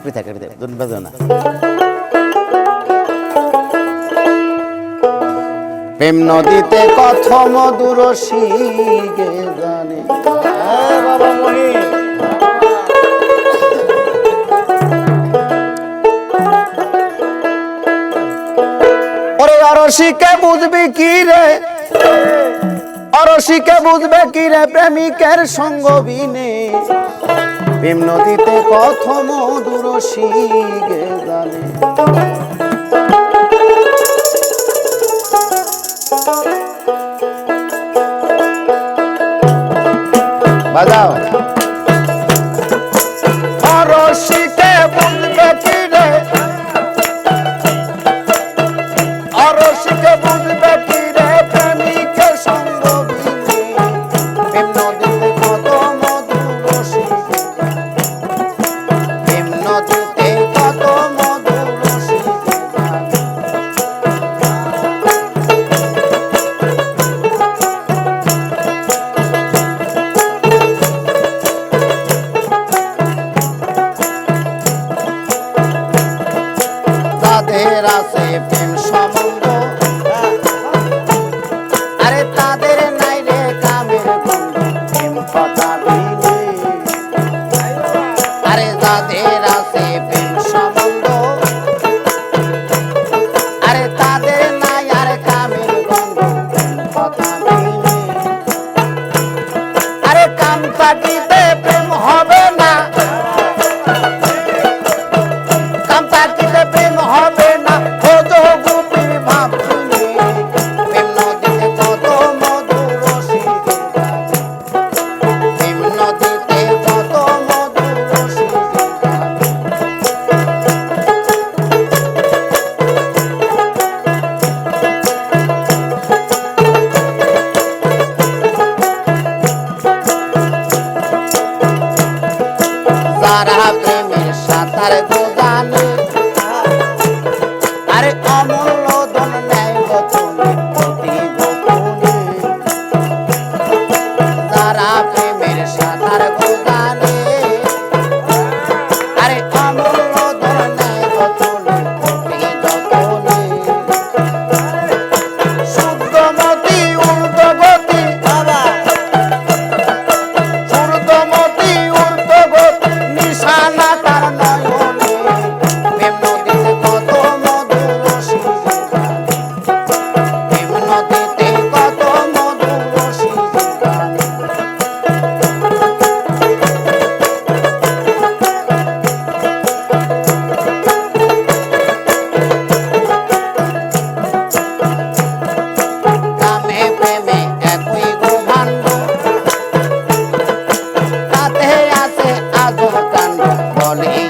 একটু থাকে একটু দুন প্রেম নদীতে কত মধুর শিগে জানে। বাবা মহি ওরে অরসিকে বুঝবি কি রে? অরসিকে বুঝবে কি রে প্রেমিকের সঙ্গ বিনে? প্রেম নদীতে কত মধুর শিগে গালে বাজাও। রসিকে বুঝবে পাখি ባለሀብት 奥